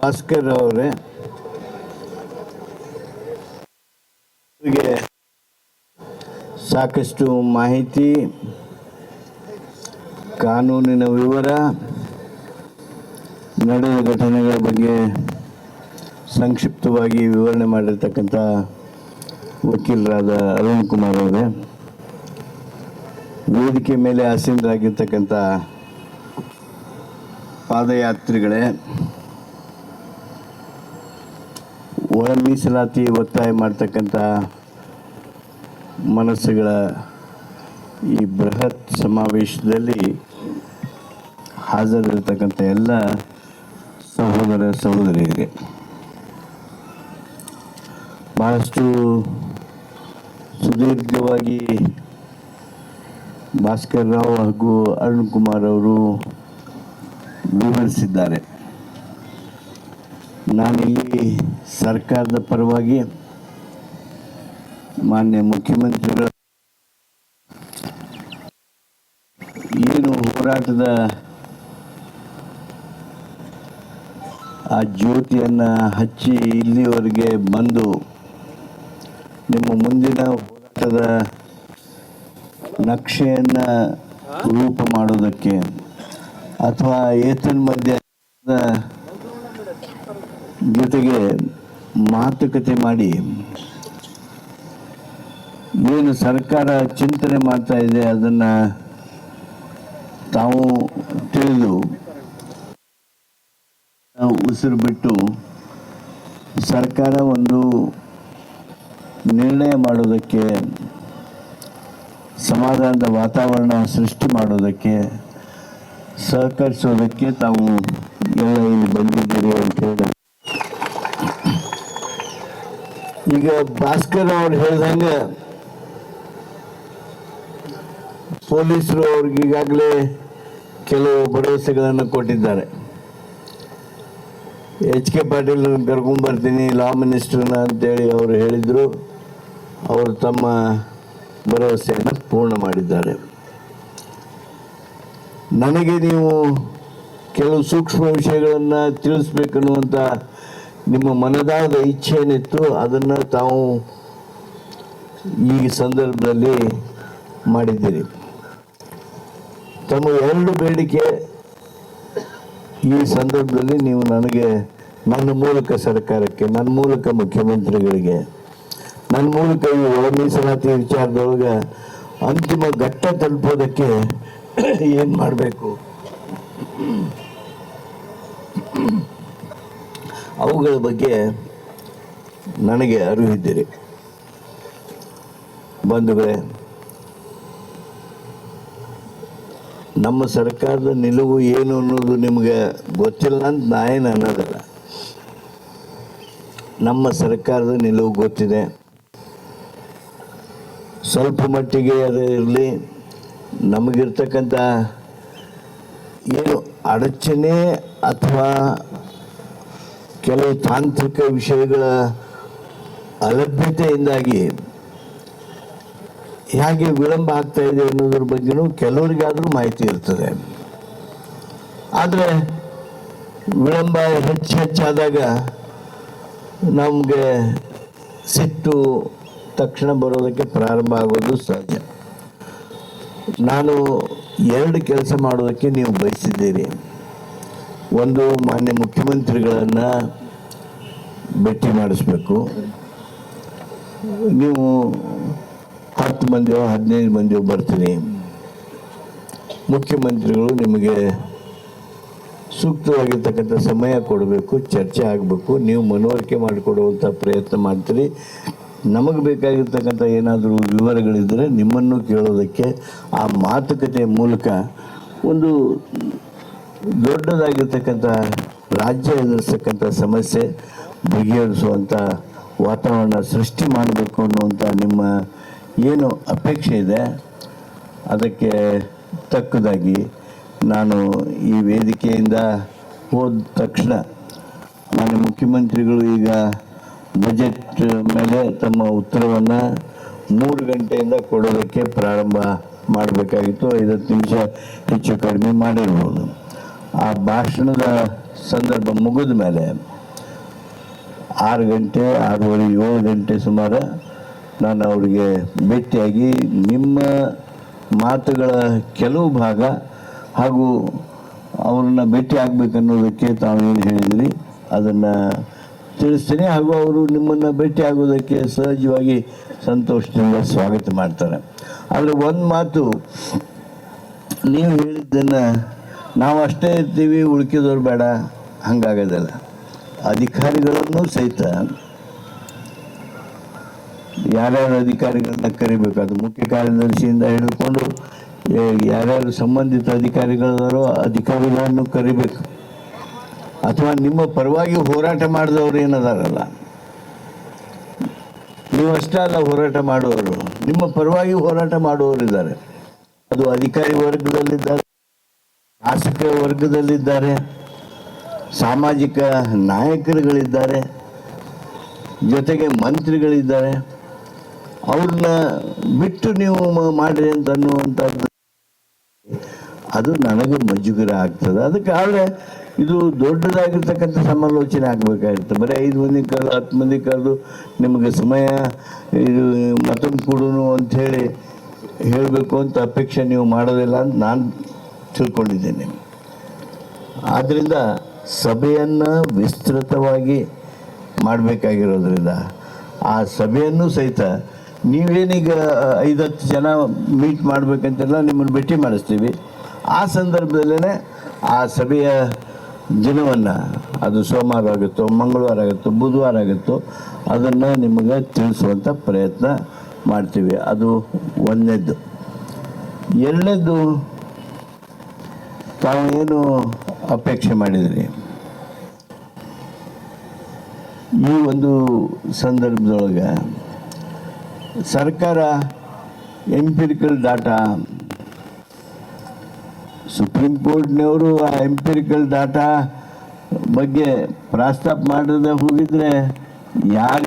ಭಾಸ್ಕರ್ ಅವರೇ. ಅವರಿಗೆ ಸಾಕಷ್ಟು ಮಾಹಿತಿ, ಕಾನೂನಿನ ವಿವರ, ನಡೆದ ಘಟನೆಗಳ ಬಗ್ಗೆ ಸಂಕ್ಷಿಪ್ತವಾಗಿ ವಿವರಣೆ ಮಾಡಿರ್ತಕ್ಕಂಥ ವಕೀಲರಾದ ಅರುಣ್ ಕುಮಾರ್ ಅವರೇ. ವೇದಿಕೆ ಮೇಲೆ ಆಸೀನರಾಗಿರ್ತಕ್ಕಂಥ ಪಾದಯಾತ್ರಿಗಳೇ ಒಳ ಮೀಸಲಾತಿ ಒತ್ತಾಯ ಮಾಡ್ತಕ್ಕಂಥ ಮನಸ್ಸುಗಳ ಈ ಬೃಹತ್ ಸಮಾವೇಶದಲ್ಲಿ ಹಾಜರಿರ್ತಕ್ಕಂಥ ಎಲ್ಲ ಸಹೋದರ ಸಹೋದರಿಯರಿಗೆ ಬಹಳಷ್ಟು ಸುದೀರ್ಘವಾಗಿ ಭಾಸ್ಕರ್ ರಾವ್ ಹಾಗೂ ಅರುಣ್ ಕುಮಾರ್ ಅವರು ವಿವರಿಸಿದ್ದಾರೆ. ನಾನಿಲ್ಲಿ ಸರ್ಕಾರದ ಪರವಾಗಿ ಮಾನ್ಯ ಮುಖ್ಯಮಂತ್ರಿಗಳ ಏನು ಹೋರಾಟದ ಆ ಜ್ಯೋತಿಯನ್ನು ಹಚ್ಚಿ ಇಲ್ಲಿವರೆಗೆ ಬಂದು ನಿಮ್ಮ ಮುಂದಿನ ಹೋರಾಟದ ನಕ್ಷೆಯನ್ನು ರೂಪ ಮಾಡೋದಕ್ಕೆ ಅಥವಾ ಏತನ್ ಮಧ್ಯ ಜೊತೆಗೆ ಮಾತುಕತೆ ಮಾಡಿ ಏನು ಸರ್ಕಾರ ಚಿಂತನೆ ಮಾಡ್ತಾ ಇದೆ ಅದನ್ನ ತಾವು ತಿಳಿದು ಉಸಿರು ಬಿಟ್ಟು ಸರ್ಕಾರ ಒಂದು ನಿರ್ಣಯ ಮಾಡೋದಕ್ಕೆ, ಸಮಾಧಾನದ ವಾತಾವರಣ ಸೃಷ್ಟಿ ಮಾಡೋದಕ್ಕೆ ಸಹಕರಿಸೋದಕ್ಕೆ ತಾವು ಎಲ್ಲ ಇಲ್ಲಿ ಬಂದಿದ್ದೀರಿ ಅಂತ ಹೇಳಿ. ಈಗ ಭಾಸ್ಕರ್ ಅವ್ರು ಹೇಳ್ದಂಗೆ ಪೊಲೀಸರು ಅವ್ರಿಗೆ ಈಗಾಗಲೇ ಕೆಲವು ಭರವಸೆಗಳನ್ನು ಕೊಟ್ಟಿದ್ದಾರೆ. ಎಚ್ ಕೆ ಪಾಟೀಲ್ ಕರ್ಕೊಂಡ್ಬರ್ತೀನಿ ಲಾ ಮಿನಿಸ್ಟರ್ನ ಅಂತೇಳಿ ಅವರು ಹೇಳಿದರು. ಅವರು ತಮ್ಮ ಭರವಸೆಯನ್ನು ಪೂರ್ಣ ಮಾಡಿದ್ದಾರೆ. ನನಗೆ ನೀವು ಕೆಲವು ಸೂಕ್ಷ್ಮ ವಿಷಯಗಳನ್ನು ತಿಳಿಸ್ಬೇಕನ್ನುವಂಥ ನಿಮ್ಮ ಮನದಾದ ಇಚ್ಛೆ ಏನಿತ್ತು ಅದನ್ನು ತಾವು ಈ ಸಂದರ್ಭದಲ್ಲಿ ಮಾಡಿದ್ದೀರಿ. ತಮ್ಮ ಎರಡು ಬೇಡಿಕೆ ಈ ಸಂದರ್ಭದಲ್ಲಿ ನೀವು ನನಗೆ, ನನ್ನ ಮೂಲಕ ಸರ್ಕಾರಕ್ಕೆ, ನನ್ನ ಮೂಲಕ ಮುಖ್ಯಮಂತ್ರಿಗಳಿಗೆ, ನನ್ನ ಮೂಲಕ ಈ ಒಳ ಮೀಸಲಾತಿ ವಿಚಾರದೊಳಗೆ ಅಂತಿಮ ಘಟ್ಟ ತಲುಪೋದಕ್ಕೆ ಏನು ಮಾಡಬೇಕು? ಅವುಗಳ ಬಗ್ಗೆ ನನಗೆ ಅರಿವಿದ್ದೀರಿ. ಬಂಧುಗಳೇ, ನಮ್ಮ ಸರ್ಕಾರದ ನಿಲುವು ಏನು ಅನ್ನೋದು ನಿಮಗೆ ಗೊತ್ತಿಲ್ಲ ಅಂತ ನಾನೇನು ಅನ್ನೋದಲ್ಲ ನಮ್ಮ ಸರ್ಕಾರದ ನಿಲುವು ಗೊತ್ತಿದೆ. ಸ್ವಲ್ಪ ಮಟ್ಟಿಗೆ ಅದು ಇರಲಿ, ನಮಗಿರ್ತಕ್ಕಂಥ ಏನು ಅಡಚಣೆ ಅಥವಾ ಕೆಲವು ತಾಂತ್ರಿಕ ವಿಷಯಗಳ ಅಲಭ್ಯತೆಯಿಂದಾಗಿ ಹೇಗೆ ವಿಳಂಬ ಆಗ್ತಾ ಇದೆ ಅನ್ನೋದ್ರ ಬಗ್ಗೆನೂ ಕೆಲವರಿಗಾದರೂ ಮಾಹಿತಿ ಇರ್ತದೆ. ಆದರೆ ವಿಳಂಬ ಹೆಚ್ಚು ಹೆಚ್ಚಾದಾಗ ನಮಗೆ ಸಿಟ್ಟು ತಕ್ಷಣ ಬರೋದಕ್ಕೆ ಪ್ರಾರಂಭ ಆಗೋದು ಸಹಜ. ನಾನು ಎರಡು ಕೆಲಸ ಮಾಡೋದಕ್ಕೆ ನೀವು ಬಯಸಿದ್ದೀರಿ. ಒಂದು ಮಾನ್ಯ ಮುಖ್ಯಮಂತ್ರಿಗಳನ್ನು ಭೇಟಿ ಮಾಡಿಸ್ಬೇಕು. ನೀವು ಹತ್ತು ಮಂದಿಯೋ ಹದಿನೈದು ಮಂದಿಯೋ ಬರ್ತೀನಿ. ಮುಖ್ಯಮಂತ್ರಿಗಳು ನಿಮಗೆ ಸೂಕ್ತವಾಗಿರ್ತಕ್ಕಂಥ ಸಮಯ ಕೊಡಬೇಕು, ಚರ್ಚೆ ಆಗಬೇಕು. ನೀವು ಮನವರಿಕೆ ಮಾಡಿಕೊಡುವಂಥ ಪ್ರಯತ್ನ ಮಾಡ್ತೀರಿ. ನಮಗೆ ಬೇಕಾಗಿರ್ತಕ್ಕಂಥ ಏನಾದರೂ ವಿವರಗಳಿದ್ದರೆ ನಿಮ್ಮನ್ನು ಕೇಳೋದಕ್ಕೆ ಆ ಮಾತುಕತೆಯ ಮೂಲಕ ಒಂದು ದೊಡ್ಡದಾಗಿರ್ತಕ್ಕಂಥ ರಾಜ್ಯ ಎದುರಿಸ್ತಕ್ಕಂಥ ಸಮಸ್ಯೆ ಬಗೆಹರಿಸುವಂಥ ವಾತಾವರಣ ಸೃಷ್ಟಿ ಮಾಡಬೇಕು ಅನ್ನುವಂಥ ನಿಮ್ಮ ಏನು ಅಪೇಕ್ಷೆ ಇದೆ? ಅದಕ್ಕೆ ತಕ್ಕದಾಗಿ ನಾನು ಈ ವೇದಿಕೆಯಿಂದ ಹೋದ ತಕ್ಷಣ ಮಾನ್ಯ ಮುಖ್ಯಮಂತ್ರಿಗಳು ಈಗ ಬಜೆಟ್ ಮೇಲೆ ತಮ್ಮ ಉತ್ತರವನ್ನು ಮೂರು ಗಂಟೆಯಿಂದ ಕೊಡೋದಕ್ಕೆ ಪ್ರಾರಂಭ ಮಾಡಬೇಕಾಗಿತ್ತು. ಐವತ್ತು ನಿಮಿಷ ಹೆಚ್ಚು ಕಡಿಮೆ ಮಾಡಿರ್ಬೋದು ಆ ಭಾಷಣದ ಸಂದರ್ಭ ಮುಗಿದ ಮೇಲೆ ಆರು ಗಂಟೆ ಆರೂವರೆ ಏಳು ಗಂಟೆ ಸುಮಾರು ನಾನು ಅವರಿಗೆ ಭೇಟಿಯಾಗಿ ನಿಮ್ಮ ಮಾತುಗಳ ಕೆಲವು ಭಾಗ ಹಾಗೂ ಅವ್ರನ್ನ ಭೇಟಿ ತಾವು ಏನು ಹೇಳಿದಿರಿ, ಅದನ್ನು ತಿಳಿಸ್ತೀನಿ ಹಾಗೂ ಅವರು ನಿಮ್ಮನ್ನು ಭೇಟಿ ಆಗೋದಕ್ಕೆ ಸಹಜವಾಗಿ ಸಂತೋಷದಿಂದ ಸ್ವಾಗತ ಮಾಡ್ತಾರೆ. ಆದರೆ ಒಂದು ಮಾತು, ನೀವು ಹೇಳಿದ್ದನ್ನು ನಾವು ಅಷ್ಟೇ ಇರ್ತೀವಿ, ಉಳ್ಕಿದವ್ರು ಬೇಡ, ಹಂಗಾಗೋದಿಲ್ಲ. ಅಧಿಕಾರಿಗಳನ್ನು ಸಹಿತ ಯಾರ್ಯಾರು ಅಧಿಕಾರಿಗಳನ್ನ ಕರಿಬೇಕು? ಅದು ಮುಖ್ಯ ಕಾರ್ಯದರ್ಶಿಯಿಂದ ಹಿಡಿದುಕೊಂಡು ಯಾರ್ಯಾರು ಸಂಬಂಧಿತ ಅಧಿಕಾರಿಗಳಾದರೂ ಅಧಿಕಾರಿಗಳನ್ನು ಕರಿಬೇಕು. ಅಥವಾ ನಿಮ್ಮ ಪರವಾಗಿ ಹೋರಾಟ ಮಾಡಿದವರು ಏನದಾರಲ್ಲ? ನೀವು ಅಲ್ಲ ಹೋರಾಟ ಮಾಡುವವರು. ನಿಮ್ಮ ಪರವಾಗಿ ಹೋರಾಟ ಮಾಡುವವರು ಇದ್ದಾರೆ. ಅದು ಅಧಿಕಾರಿ ವರ್ಗದಲ್ಲಿದ್ದಾರೆ ಶಾಸಕ ವರ್ಗದಲ್ಲಿದ್ದಾರೆ. ಸಾಮಾಜಿಕ ನಾಯಕರುಗಳಿದ್ದಾರೆ, ಜೊತೆಗೆ ಮಂತ್ರಿಗಳಿದ್ದಾರೆ. ಅವ್ರನ್ನ ಬಿಟ್ಟು ನೀವು ಮಾಡಿರಿ ಅಂತ ಅನ್ನುವಂಥದ್ದು. ಅದು ನನಗೆ ಮುಜುಗರ ಆಗ್ತದೆ. ಅದಕ್ಕೆ ಆದರೆ ಇದು ದೊಡ್ಡದಾಗಿರ್ತಕ್ಕಂಥ ಸಮಾಲೋಚನೆ ಆಗಬೇಕಾಗಿರ್ತದೆ ಬರೀ ಐದು ಮಂದಿ ಕರೆದು, ಹತ್ತು ಮಂದಿ ಕರೆದು ನಿಮಗೆ ಸಮಯ, ಇದು ಮತ್ತೊಂದು ಕೊಡುನು ಅಂಥೇಳಿ ಹೇಳಬೇಕು ಅಂತ ಅಪೇಕ್ಷೆ ನೀವು ಮಾಡೋದಿಲ್ಲ ಅಂತ ನಾನು ತಿಳ್ಕೊಂಡಿದ್ದೇನೆ. ಆದ್ದರಿಂದ ಸಭೆಯನ್ನು ವಿಸ್ತೃತವಾಗಿ ಮಾಡಬೇಕಾಗಿರೋದ್ರಿಂದ ಆ ಸಭೆಯನ್ನು ಸಹಿತ ನೀವೇನೀಗ ಐದತ್ತು ಜನ ಮೀಟ್ ಮಾಡಬೇಕಂತೆಲ್ಲ ನಿಮ್ಮನ್ನು ಭೇಟಿ ಮಾಡಿಸ್ತೀವಿ. ಆ ಸಂದರ್ಭದಲ್ಲೇ ಆ ಸಭೆಯ ದಿನವನ್ನು, ಅದು ಸೋಮವಾರ ಆಗುತ್ತೋ, ಮಂಗಳವಾರ ಆಗುತ್ತೋ, ಬುಧವಾರ ಆಗುತ್ತೋ, ಅದನ್ನು ನಿಮಗೆ ತಿಳಿಸುವಂಥ ಪ್ರಯತ್ನ ಮಾಡ್ತೀವಿ. ಅದು ಒಂದನೇದ್ದು ಎರಡನೇದು ತಾವು ಏನು ಅಪೇಕ್ಷೆ ಮಾಡಿದ್ರಿ. ಈ ಒಂದು ಸಂದರ್ಭದೊಳಗೆ ಸರ್ಕಾರ ಎಂಪಿರಿಕಲ್ ಡಾಟಾ ಸುಪ್ರೀಂ ಕೋರ್ಟ್ನವರು ಆ ಎಂಪಿರಿಕಲ್ ಡಾಟಾ ಬಗ್ಗೆ ಪ್ರಸ್ತಾಪ ಮಾಡದೆ ಹೋಗಿದ್ರೆ ಯಾರು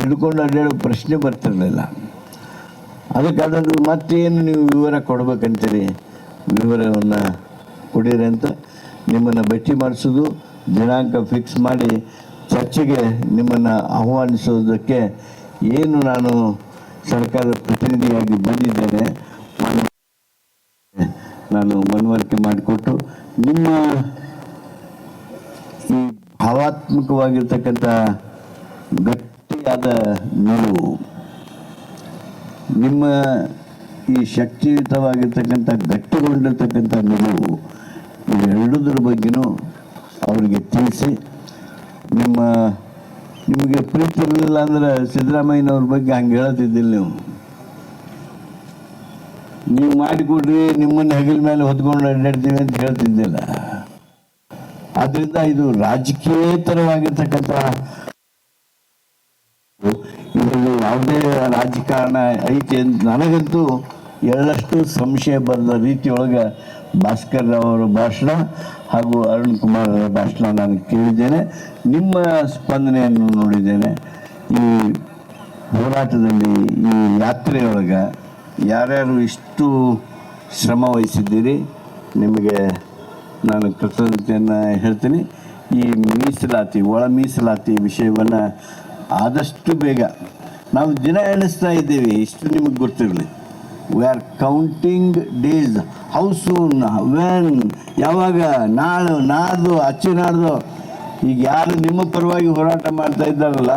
ಹಿಡ್ಕೊಂಡು ಅಡ್ಡಾಡೋ ಪ್ರಶ್ನೆ ಬರ್ತಿರಲಿಲ್ಲ. ಅದಕ್ಕೆ ಅದನ್ನು ಮತ್ತೇನು ನೀವು ವಿವರ ಕೊಡ್ಬೇಕಂತೀರಿ? ವಿವರವನ್ನು ಕೊಡಿರಿ ಅಂತ ನಿಮ್ಮನ್ನು ಭೇಟಿ ಮಾಡಿಸೋದು, ದಿನಾಂಕ ಫಿಕ್ಸ್ ಮಾಡಿ ಚರ್ಚೆಗೆ ನಿಮ್ಮನ್ನು ಆಹ್ವಾನಿಸೋದಕ್ಕೆ ಏನು ನಾನು ಸರ್ಕಾರದ ಪ್ರತಿನಿಧಿಯಾಗಿ ಬಂದಿದ್ದೇನೆ ನಾನು ಮನವರಿಕೆ ಮಾಡಿಕೊಟ್ಟು ನಿಮ್ಮ ಈ ಭಾವಾತ್ಮಕವಾಗಿರ್ತಕ್ಕಂಥ ಗಟ್ಟಿಯಾದ ನಿಲುವು ನಿಮ್ಮ ಈ ಶಕ್ತಿಯುತವಾಗಿರ್ತಕ್ಕಂಥ ಗಟ್ಟಿಗೊಂಡಿರ್ತಕ್ಕಂಥ ನಿಲುವು ಇವೆರಡದ್ರ ಬಗ್ಗೆನೂ ಅವರಿಗೆ ತಿಳಿಸಿ, ನಿಮ್ಮ, ನಿಮಗೆ ಪ್ರೀತಿ ಇರಲಿಲ್ಲ ಅಂದ್ರೆ ಸಿದ್ದರಾಮಯ್ಯನವ್ರ ಬಗ್ಗೆ ಹಂಗೆ ಹೇಳತ್ತಿದ್ದಿಲ್ಲ ನೀವು. ನೀವು ಮಾಡಿಕೊಡ್ರಿ, ನಿಮ್ಮನ್ನ ಹೆಗಲ ಮೇಲೆ ಹೊತ್ಕೊಂಡು ಅಡ್ಡಾಡ್ತೀವಿ ಅಂತ ಹೇಳ್ತಿದ್ದಿಲ್ಲ. ಆದ್ರಿಂದ ಇದು ರಾಜಕೀಯೇತರವಾಗಿರ್ತಕ್ಕಂಥ ಇದರಲ್ಲಿ ಯಾವುದೇ ರಾಜಕಾರಣ ಐತಿ ಅಂತ ನನಗಂತೂ ಎಳ್ಳಷ್ಟು ಸಂಶಯ ಬರೆದ ರೀತಿಯೊಳಗೆ ಭಾಸ್ಕರ್ ಅವರ ಭಾಷಣ ಹಾಗೂ ಅರುಣ್ ಕುಮಾರ್ ಅವರ ಭಾಷಣ ನಾನು ಕೇಳಿದ್ದೇನೆ. ನಿಮ್ಮ ಸ್ಪಂದನೆಯನ್ನು ನೋಡಿದ್ದೇನೆ. ಈ ಹೋರಾಟದಲ್ಲಿ ಈ ಯಾತ್ರೆಯೊಳಗೆ ಯಾರ್ಯಾರು ಇಷ್ಟು ಶ್ರಮ ವಹಿಸಿದ್ದೀರಿ? ನಿಮಗೆ ನಾನು ಕೃತಜ್ಞತೆಯನ್ನು ಹೇಳ್ತೀನಿ. ಈ ಮೀಸಲಾತಿ, ಒಳ ಮೀಸಲಾತಿ ವಿಷಯವನ್ನು ಆದಷ್ಟು ಬೇಗ ನಾವು ದಿನ ಎಣಿಸ್ತಾ ಇದ್ದೀವಿ. ಇಷ್ಟು ನಿಮಗೆ ಗೊತ್ತಿರಲಿ. We are counting days how soon when ಯಾವಾಗ? ನಾಳು, ನಾಡ್ದು, ಅಚ್ಚಿ ನಾಡ್ದು. ಈಗ ಯಾರು ನಿಮ್ಮ ಪರವಾಗಿ ಹೋರಾಟ ಮಾಡ್ತಾ ಇದ್ದಾರಲ್ಲ,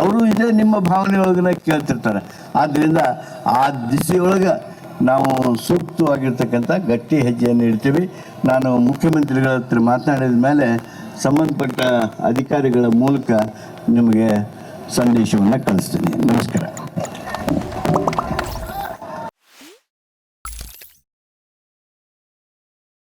ಅವರು ಇದೇ ನಿಮ್ಮ ಭಾವನೆ ಒಳಗನೆ ಕೇಳ್ತಿರ್ತಾರೆ. ಆದ್ದರಿಂದ ಆ ದಿಸೆಯೊಳಗೆ ನಾವು ಸೂಕ್ತವಾಗಿರ್ತಕ್ಕಂಥ ಗಟ್ಟಿ ಹೆಜ್ಜೆಯನ್ನು ಇಡ್ತೀವಿ. ನಾನು ಮುಖ್ಯಮಂತ್ರಿಗಳ ಹತ್ರ ಮಾತನಾಡಿದ ಮೇಲೆ ಸಂಬಂಧಪಟ್ಟ ಅಧಿಕಾರಿಗಳ ಮೂಲಕ ನಿಮಗೆ ಸಂದೇಶವನ್ನು ಕಳಿಸ್ತೀನಿ. ನಮಸ್ಕಾರ.